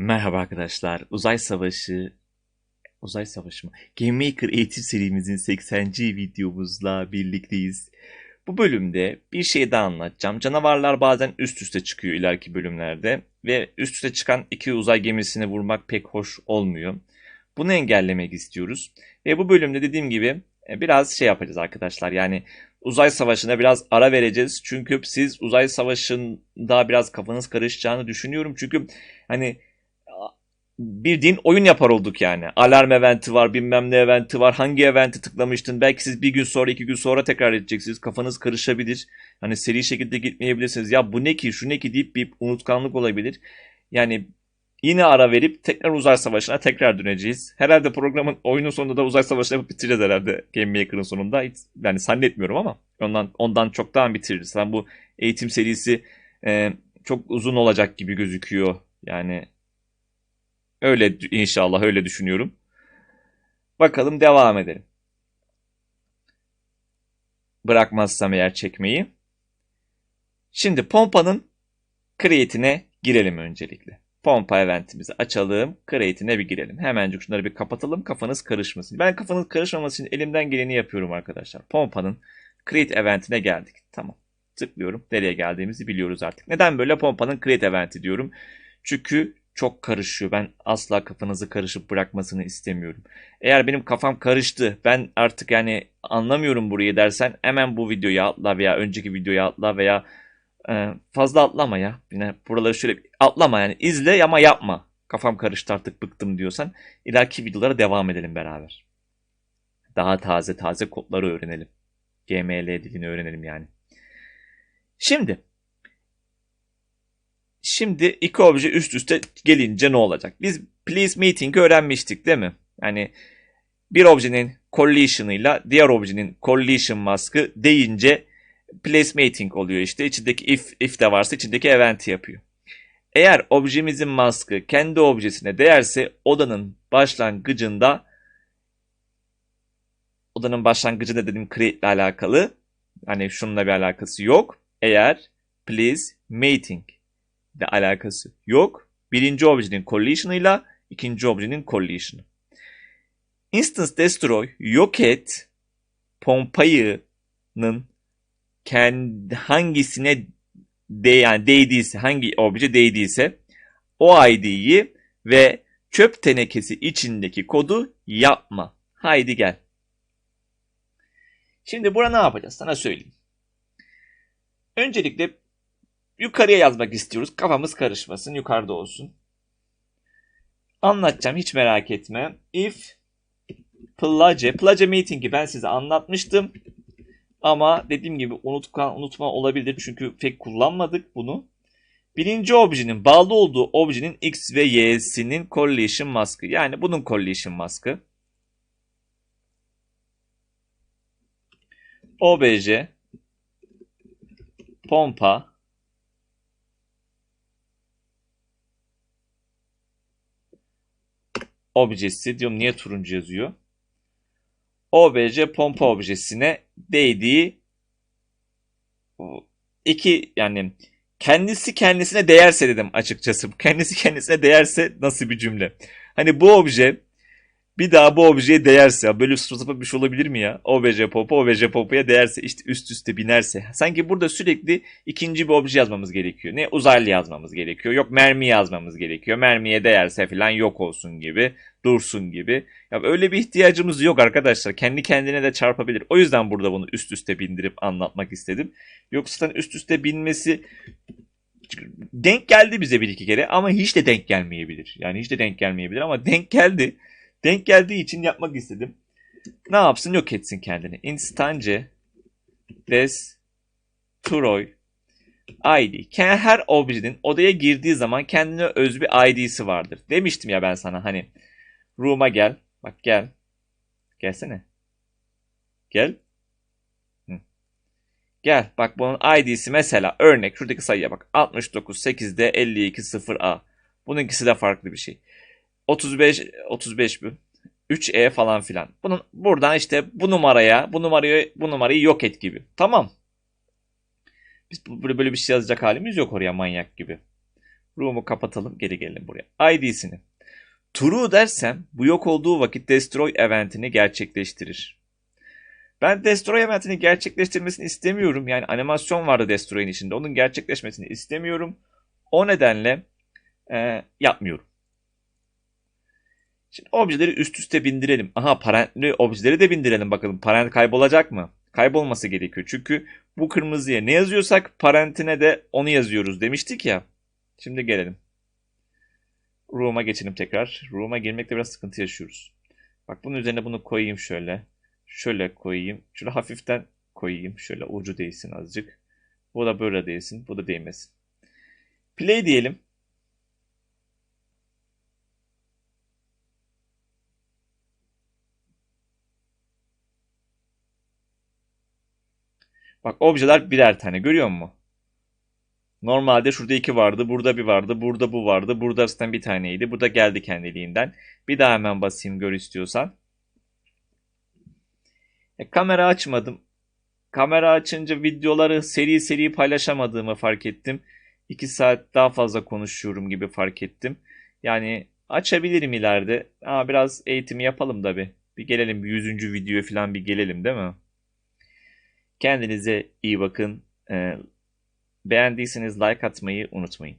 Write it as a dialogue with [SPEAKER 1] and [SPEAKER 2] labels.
[SPEAKER 1] Merhaba arkadaşlar. Uzay Savaşı Uzay Savaşı mı? Game Maker eğitim serimizin 80. videomuzla birlikteyiz. Bu bölümde bir şey daha anlatacağım. Canavarlar bazen üst üste çıkıyor ileriki bölümlerde ve üst üste çıkan iki uzay gemisini vurmak pek hoş olmuyor. Bunu engellemek istiyoruz. Ve bu bölümde dediğim gibi e, biraz şey yapacağız arkadaşlar. Yani uzay savaşına biraz ara vereceğiz. Çünkü siz uzay savaşında biraz kafanız karışacağını düşünüyorum. Çünkü hani bildiğin oyun yapar olduk yani. Alarm eventi var, bilmem ne eventi var. Hangi eventi tıklamıştın? Belki siz bir gün sonra, iki gün sonra tekrar edeceksiniz. Kafanız karışabilir. Hani seri şekilde gitmeyebilirsiniz. Ya bu ne ki, şu ne ki deyip bir unutkanlık olabilir. Yani yine ara verip tekrar uzay savaşına tekrar döneceğiz. Herhalde programın oyunun sonunda da uzay savaşını yapıp bitireceğiz herhalde Game Maker'ın sonunda. Hiç, yani zannetmiyorum ama ondan ondan çoktan bitiririz. Yani bu eğitim serisi e, çok uzun olacak gibi gözüküyor. Yani Öyle inşallah öyle düşünüyorum. Bakalım devam edelim. Bırakmazsam eğer çekmeyi. Şimdi pompanın create'ine girelim öncelikle. Pompa eventimizi açalım. Create'ine bir girelim. Hemencik şunları bir kapatalım. Kafanız karışmasın. Ben kafanız karışmaması için elimden geleni yapıyorum arkadaşlar. Pompanın create eventine geldik. Tamam. Tıklıyorum. Nereye geldiğimizi biliyoruz artık. Neden böyle pompanın create eventi diyorum? Çünkü çok karışıyor. Ben asla kafanızı karışıp bırakmasını istemiyorum. Eğer benim kafam karıştı, ben artık yani anlamıyorum burayı dersen hemen bu videoyu atla veya önceki videoyu atla veya e, fazla atlama ya. Yine buraları şöyle atlama yani izle ama yapma. Kafam karıştı artık bıktım diyorsan ileriki videolara devam edelim beraber. Daha taze taze kodları öğrenelim. GML dilini öğrenelim yani. Şimdi Şimdi iki obje üst üste gelince ne olacak? Biz please meeting'i öğrenmiştik değil mi? Yani bir objenin collision'ıyla diğer objenin collision maskı deyince place meeting oluyor işte. İçindeki if, if de varsa içindeki event yapıyor. Eğer objemizin maskı kendi objesine değerse odanın başlangıcında odanın başlangıcında dediğim create ile alakalı hani şununla bir alakası yok. Eğer please meeting ile alakası yok. Birinci objenin collision'ıyla ikinci objenin collision'ı. Instance destroy yok et pompayının kendi hangisine de, yani değdiyse hangi obje değdiyse o ID'yi ve çöp tenekesi içindeki kodu yapma. Haydi gel. Şimdi burada ne yapacağız? Sana söyleyeyim. Öncelikle Yukarıya yazmak istiyoruz. Kafamız karışmasın. Yukarıda olsun. Anlatacağım. Hiç merak etme. If plage. Plage meeting'i ben size anlatmıştım. Ama dediğim gibi unutkan, unutma olabilir. Çünkü pek kullanmadık bunu. Birinci objenin bağlı olduğu objenin x ve y'sinin collision maskı. Yani bunun collision maskı. obj pompa objesi diyorum niye turuncu yazıyor? OBC pompa objesine değdiği iki yani kendisi kendisine değerse dedim açıkçası. Kendisi kendisine değerse nasıl bir cümle? Hani bu obje bir daha bu objeye değerse böyle saçma bir şey olabilir mi ya? OBC popa OBC popaya değerse işte üst üste binerse. Sanki burada sürekli ikinci bir obje yazmamız gerekiyor. Ne uzaylı yazmamız gerekiyor. Yok mermi yazmamız gerekiyor. Mermiye değerse falan yok olsun gibi. Dursun gibi. Ya öyle bir ihtiyacımız yok arkadaşlar. Kendi kendine de çarpabilir. O yüzden burada bunu üst üste bindirip anlatmak istedim. Yoksa üst üste binmesi denk geldi bize bir iki kere ama hiç de denk gelmeyebilir. Yani hiç de denk gelmeyebilir ama denk geldi. Denk geldiği için yapmak istedim. Ne yapsın? Yok etsin kendini. Instance destroy ID. Her objenin odaya girdiği zaman kendine öz bir ID'si vardır. Demiştim ya ben sana hani room'a gel. Bak gel. Gelsene. Gel. Hı. Gel. Bak bunun ID'si mesela örnek şuradaki sayıya bak. 69 8'de 52 0A. Bunun ikisi de farklı bir şey. 35 35 bu. 3E falan filan. Bunun buradan işte bu numaraya, bu numarayı bu numarayı yok et gibi. Tamam. Biz böyle böyle bir şey yazacak halimiz yok oraya manyak gibi. Room'u kapatalım geri gelelim buraya. ID'sini. True dersem bu yok olduğu vakit destroy eventini gerçekleştirir. Ben destroy eventini gerçekleştirmesini istemiyorum. Yani animasyon vardı destroy'un içinde. Onun gerçekleşmesini istemiyorum. O nedenle e, yapmıyorum. Şimdi objeleri üst üste bindirelim. Aha parentli objeleri de bindirelim bakalım. Parent kaybolacak mı? Kaybolması gerekiyor. Çünkü bu kırmızıya ne yazıyorsak parentine de onu yazıyoruz demiştik ya. Şimdi gelelim. Room'a geçelim tekrar. Room'a girmekte biraz sıkıntı yaşıyoruz. Bak bunun üzerine bunu koyayım şöyle. Şöyle koyayım. Şöyle hafiften koyayım. Şöyle ucu değsin azıcık. Bu da böyle değsin. Bu da değmesin. Play diyelim. Bak objeler birer tane görüyor musun? Normalde şurada iki vardı, burada bir vardı, burada bu vardı, burada zaten bir taneydi. Burada geldi kendiliğinden. Bir daha hemen basayım gör istiyorsan. E, kamera açmadım. Kamera açınca videoları seri seri paylaşamadığımı fark ettim. 2 saat daha fazla konuşuyorum gibi fark ettim. Yani açabilirim ileride. Ama biraz eğitimi yapalım da bir. Bir gelelim bir 100. video falan bir gelelim değil mi? Kendinize iyi bakın. Ee, beğendiyseniz like atmayı unutmayın.